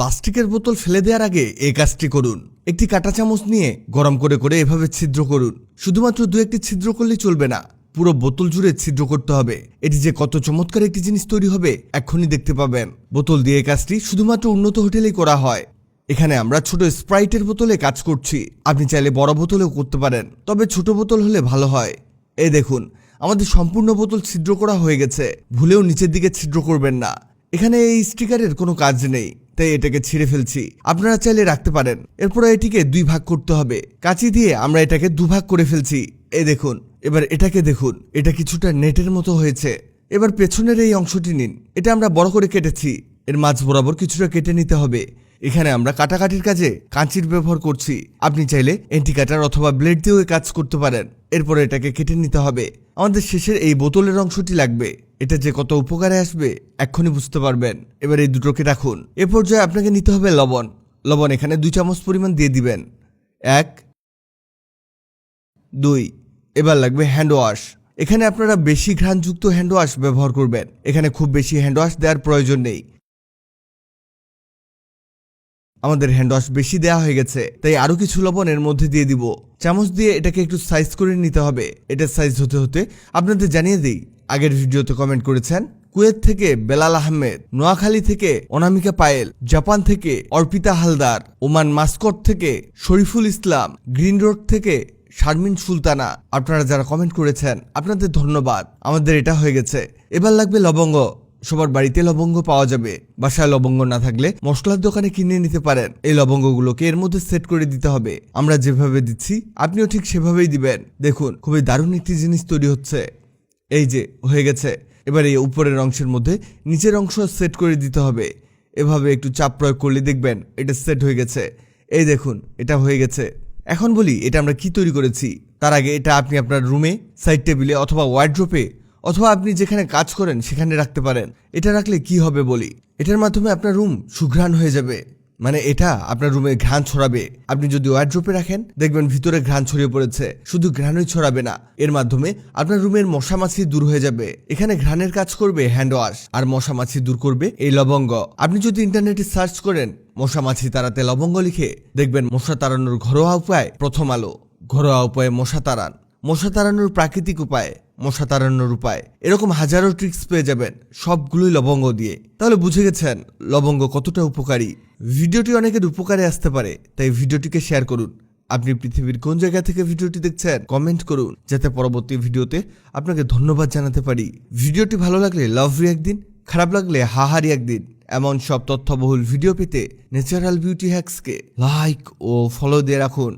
প্লাস্টিকের বোতল ফেলে দেওয়ার আগে এই কাজটি করুন। একটি কাঁটা চামচ নিয়ে গরম করে করে এভাবে ছিদ্র করুন। শুধুমাত্র দু একটি ছিদ্র করলেই চলবে না, পুরো বোতল জুড়ে ছিদ্র করতে হবে। এটি যে কত চমৎকার একটি জিনিস তৈরি হবে, এক্ষুনি দেখতে পাবেন। বোতল দিয়ে কাজটি শুধুমাত্র উন্নত হোটেলেই করা হয়। এখানে আমরা ছোট স্প্রাইটের বোতলে কাজ করছি। আপনি চাইলে বড় বোতলেও করতে পারেন, তবে ছোট বোতল হলে ভালো হয়। এই দেখুন, আমাদের সম্পূর্ণ বোতল ছিদ্র করা হয়ে গেছে। ভুলেও নিচের দিকে ছিদ্র করবেন না। এখানে এই স্টিকারের কোনো কাজ নেই। তাই এটাকে ছিঁড়ে ফেলছি। আপনারা চাইলে রাখতে পারেন। এরপর এটিকে দুই ভাগ করতে হবে। কাঁচি দিয়ে আমরা এটাকে দুভাগ করে ফেলছি। এই দেখুন, এবার এটাকে দেখুন, এটা কিছুটা নেটের মতো হয়েছে। এবার পেছনের এই অংশটি নিন। এটা আমরা বড় করে কেটেছি। এর মাঝ বরাবর কিছুটা কেটে নিতে হবে। এখানে আমরা কাটাকাটির কাজে কাঁচির ব্যবহার করছি। আপনি চাইলে এন্টি কাটার অথবা ব্লেড দিয়েও কাজ করতে পারেন। এরপর এটাকে কেটে নিতে হবে। আমাদের শেষের এই বোতলের অংশটি লাগবে। এটা যে কত উপকারে আসবে, এক্ষুনি বুঝতে পারবেন। এবার এই দুটোকে রাখুন। এ পর্যায়ে আপনাকে নিতে হবে লবণ। লবণ এখানে দুই চামচ পরিমাণ দিয়ে দিবেন। এক, দুই, এবার লাগবে হ্যান্ড ওয়াশ। এখানে আপনারা বেশি ঘ্রাণযুক্ত হ্যান্ড ওয়াশ ব্যবহার করবেন। এখানে খুব বেশি হ্যান্ড ওয়াশ দেওয়ার প্রয়োজন নেই। আমাদের হ্যান্ড ওয়াশ বেশি দেওয়া হয়ে গেছে, তাই আরও কিছু লবণ এর মধ্যে দিয়ে দিব। চামচ দিয়ে এটাকে একটু সাইজ করে নিতে হবে। এটার সাইজ হতে হতে আপনাদের জানিয়ে দিই, আগের ভিডিওতে কমেন্ট করেছেন, কুয়েত থেকে বেলাল আহমেদ, নোয়াখালী থেকে অনামিকা পায়েল, জাপান থেকে অর্পিতা হালদার, ওমান মাস্কট থেকে শরীফুল ইসলাম, গ্রিন রোড থেকে শারমিন সুলতানা। আপনারা যারা কমেন্ট করেছেন, আপনাদের ধন্যবাদ। আমাদের এটা হয়ে গেছে। এবার লাগবে লবঙ্গ। সবার বাড়িতে লবঙ্গ পাওয়া যাবে। বাসায় লবঙ্গ না থাকলে মশলার দোকানে কিনে নিতে পারেন। এই লবঙ্গগুলোকে এর মধ্যে সেট করে দিতে হবে। আমরা যেভাবে দিচ্ছি, আপনিও ঠিক সেভাবেই দিবেন। দেখুন, খুবই দারুণ একটি জিনিস তৈরি হচ্ছে। এই যে, হয়ে গেছে। এবার এই উপরের অংশের মধ্যে নিচের অংশ সেট করে দিতে হবে। এভাবে একটু চাপ প্রয়োগ করলে দেখবেন এটা সেট হয়ে গেছে। এই দেখুন, এটা হয়ে গেছে। এখন বলি, এটা আমরা কি তৈরি করেছি? তার আগে এটা আপনি আপনার রুমে, সাইড টেবিলে অথবা ওয়ার্ড্রোপে অথবা আপনি যেখানে কাজ করেন, সেখানে রাখতে পারেন। এটা রাখলে কি হবে বলি? এটার মাধ্যমে আপনার রুম সুঘ্রাণ হয়ে যাবে। মানে এটা আপনার রুমে ঘ্রাণ ছড়াবে। আপনি যদি ওয়ার্ড্রোপে রাখেন, দেখবেন ভিতরে ঘ্রাণ ছড়িয়ে পড়েছে। শুধু ঘ্রাণই ছড়াবে না। এর মাধ্যমে আপনার রুমের মশা মাছি দূর হয়ে যাবে। এখানে ঘ্রাণের কাজ করবে হ্যান্ড ওয়াশ আর মশা মাছি দূর করবে এই লবঙ্গ। আপনি যদি ইন্টারনেটে সার্চ করেন মশা মাছি তাড়াতে লবঙ্গ লিখে, দেখবেন মশা তাড়ানোর ঘরোয়া উপায় প্রথম আলো। ঘরোয়া উপায়ে মশা তাড়ান। মশা তাড়ানোর প্রাকৃতিক উপায়। মশা তাড়ানোর উপায়। এরকম হাজারো ট্রিক্স পেয়ে যাবেন, সবগুলোই লবঙ্গ দিয়ে। তাহলে বুঝে গেছেন লবঙ্গ কতটা উপকারী। ভিডিওটি অনেকের উপকারে আসতে পারে, তাই ভিডিওটিকে শেয়ার করুন। আপনি পৃথিবীর কোন জায়গা থেকে ভিডিওটি দেখছেন কমেন্ট করুন, যাতে পরবর্তী ভিডিওতে আপনাকে ধন্যবাদ জানাতে পারি। ভিডিওটি ভালো লাগলে লাভ একদিন খারাপ লাগলে হাহারি একদিন এমন সব তথ্যবহুল ভিডিও পেতে ন্যাচারাল বিউটি হ্যাক্সকে লাইক ও ফলো দিয়ে রাখুন।